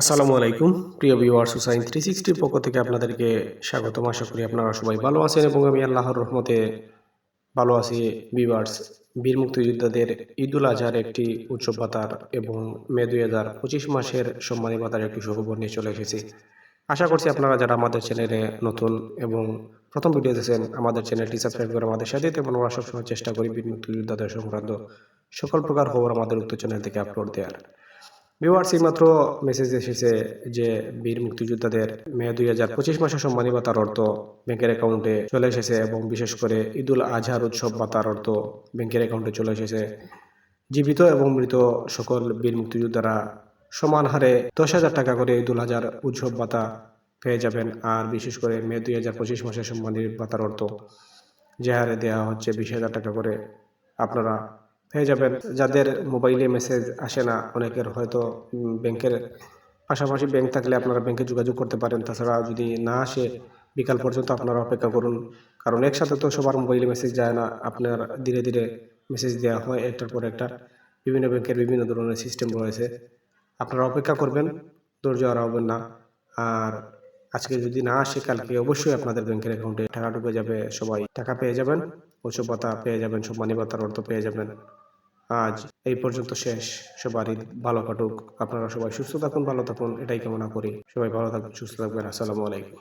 আসসালামু আলাইকুম। প্রিয় ভিউয়ার্স হুসাইন থ্রি সিক্সটির পক্ষ থেকে আপনাদেরকে স্বাগতম। আশা করি আপনারা সবাই ভালো আছেন এবং আমি আল্লাহর রহমতে ভালো আছি। ভিউয়ার্স বীর মুক্তিযোদ্ধাদের ঈদুল আজহার একটি উৎসব ভাতার এবং মে দুই হাজার পঁচিশ মাসের সম্মানী ভাতার একটি সুখবর নিয়ে চলে এসেছি। আশা করছি আপনারা যারা আমাদের চ্যানেলে নতুন এবং প্রথম ভিডিও দেখছেন, আমাদের চ্যানেলটি সাবস্ক্রাইব করে আমাদের সাথে এবং আমরা সবসময় চেষ্টা করি বীর মুক্তিযোদ্ধাদের সংক্রান্ত সকল প্রকার খবর আমাদের উক্ত চ্যানেল থেকে আপলোড দেওয়ার। ভিউয়ার্স মাত্র মেসেজ এসেছে যে বীর মুক্তিযোদ্ধাদের মে দুই হাজার পঁচিশ মাসে সম্মানী ভাতার অর্থ ব্যাংকের অ্যাকাউন্টে চলে এসেছে এবং বিশেষ করে ঈদুল আজহার উৎসব ভাতার অর্থ ব্যাংকের অ্যাকাউন্টে চলে এসেছে। জীবিত এবং মৃত সকল বীর মুক্তিযোদ্ধারা সমান হারে দশ হাজার টাকা করে ঈদুল আজহার উৎসব ভাতা পেয়ে যাবেন। আর বিশেষ করে মে দুই হাজার পঁচিশ মাসে সম্মানী ভাতার অর্থ যে হারে দেওয়া হচ্ছে বিশ হাজার টাকা করে। আপনারা পেয়ে যাবেন যাদের মোবাইলে মেসেজ আসে না, অনেকের হয়তো ব্যাংকের পাশাপাশি ব্যাংক থাকলে আপনারা ব্যাংকে যোগাযোগ করতে পারেন। তাছাড়া যদি না আসে, বিকাল পর্যন্ত আপনারা অপেক্ষা করুন। কারণ একসাথে তো সবার মোবাইলে মেসেজ যায় না। আপনার ধীরে ধীরে মেসেজ দেওয়া হয় একটার পর একটা বিভিন্ন ব্যাংকের বিভিন্ন ধরনের সিস্টেম রয়েছে। আপনারা অপেক্ষা করবেন, ধৈর্য হারাবেন না। আর আজকে যদি না আসে, কালকে অবশ্যই আপনাদের ব্যাংকের অ্যাকাউন্টে টাকা ঢুকে যাবে। সবাই টাকা পেয়ে যাবেন। উৎসব পাতা পেয়ে যাবেন সম্মানী পাতার অর্থ পেয়ে যাবেন। আজ এই পর্যন্ত শেষ। সবারই ভালো কাটুক। আপনারা সবাই সুস্থ থাকুন, ভালো থাকুন। এটাই কামনা করি। সবাই ভালো থাকুন, সুস্থ থাকবেন। আসসালামু আলাইকুম।